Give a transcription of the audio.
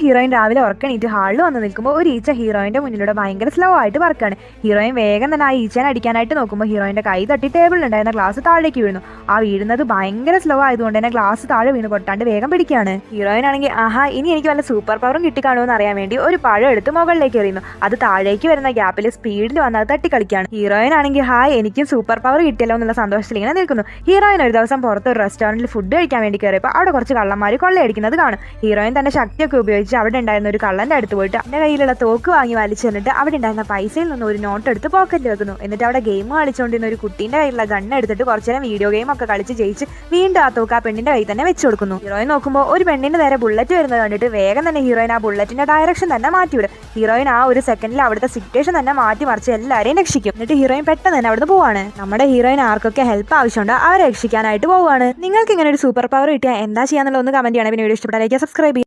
Heroine രാവിലെ ഉറക്കണീറ്റ് ഹാളിൽ വന്ന് നിൽക്കുമ്പോൾ ഒരു ഈച്ച ഹീറോയിന്റെ മുന്നിലൂടെ ഭയങ്കര സ്ലോ ആയിട്ട് പറക്കാണ്. ഹീറോയിൻ വേഗം തന്നെ ആ ഈച്ചനെ അടിക്കാനായിട്ട് നോക്കുമ്പോൾ ഹീറോയിന്റെ കൈ തട്ടി ടേബിളിൽ ഉണ്ടായിരുന്ന ഗ്ലാസ് താഴേക്ക് വീഴുന്നു. ആ വീഴുന്നത് ഭയങ്കര സ്ലോ ആയതുകൊണ്ട് തന്നെ ഗ്ലാസ് താഴെ വീണ് പൊട്ടാണ്ട് വേഗം പിടിക്കുകയാണ്. ഹീറോയിൻ ആണെങ്കിൽ ആഹാ ഇനി എനിക്ക് വല്ല സൂപ്പർ പവറും കിട്ടിക്കാണുമെന്ന് അറിയാൻ വേണ്ടി ഒരു പഴം എടുത്ത് മുകളിലേക്ക് എറിയുന്നു. അത് താഴേക്ക് വരുന്ന ഗ്യാപ്പിൽ സ്പീഡിൽ വന്ന് അത് തട്ടിക്കളിക്കുകയാണ്. ഹീറോയിൻ ആണെങ്കിൽ ഹായ് എനിക്കും സൂപ്പർ പവർ കിട്ടിയല്ലോ എന്നുള്ള സന്തോഷത്തിൽ ഇങ്ങനെ നിൽക്കുന്നു. ഹീറോയിൻ ഒരു ദിവസം പുറത്ത് ഒരു റെസ്റ്റോറന്റിൽ ഫുഡ് കഴിക്കാൻ വേണ്ടി കയറിയപ്പോൾ അവിടെ കുറച്ച് കള്ളന്മാർ കൊള്ളയടിക്കുന്നത് കാണും. ഹീറോയിൻ തന്നെ ശക്തിയൊക്കെ ഉപയോഗിച്ച് അവിടെ ഉണ്ടായിരുന്ന ഒരു കള്ളന്റെ അടുത്ത് പോയിട്ട് അവന്റെ കയ്യിലുള്ള തോക്ക് വാങ്ങി വലിച്ചു തന്നിട്ട് അവിടെ ഉണ്ടായിരുന്ന പൈസയിൽ നിന്ന് ഒരു നോട്ട് എടുത്ത് പോക്കറ്റിൽ വെക്കുന്നു. എന്നിട്ട് അവിടെ ഗെയിം കളിച്ചുകൊണ്ടിരുന്ന ഒരു കുട്ടീന്റെ കയ്യിലുള്ള ഗണ്ണ് എടുത്തിട്ട് കുറച്ചു നേരം വീഡിയോ ഗെയിം ഒക്കെ കളിച്ച് ജയിച്ച് വീണ്ടും ആ തോക്ക് ആ പെണ്ണിന്റെ കയ്യിൽ തന്നെ വെച്ച് കൊടുക്കുന്നു. ഹീറോയിൻ നോക്കുമ്പോൾ ഒരു പെണ്ണിന്റെ നേരെ ബുള്ളറ്റ് വരുന്നത് കണ്ടിട്ട് വേഗം തന്നെ ഹീറോയിൻ ആ ബുള്ളറ്റിന്റെ ഡയറക്ഷൻ തന്നെ മാറ്റിവിടും. ഹീറോയിൻ ആ ഒരു സെക്കൻഡിൽ അവിടുത്തെ സിറ്റുവേഷൻ തന്നെ മാറ്റി മറിച്ച് എല്ലാവരെയും രക്ഷിക്കും. എന്നിട്ട് ഹീറോയിൻ പെട്ടെന്ന് തന്നെ അവിടുന്ന് പോവാണ്. നമ്മുടെ ഹീറോയിൻ ആർക്കൊക്കെ ഹെൽപ്പ് ആവശ്യമുണ്ടോ അവരെ രക്ഷിക്കാനായിട്ട് പോവാണ്. നിങ്ങൾക്ക് ഇങ്ങനെ ഒരു സൂപ്പർ പവർ കിട്ടിയാൽ എന്താ ചെയ്യാന്നുള്ള ഒന്ന് കമന്റ് ചെയ്യണം. പിന്നെ വീഡിയോ ഇഷ്ടപ്പെട്ടാലേക്ക് സബ്സ്ക്രൈബ്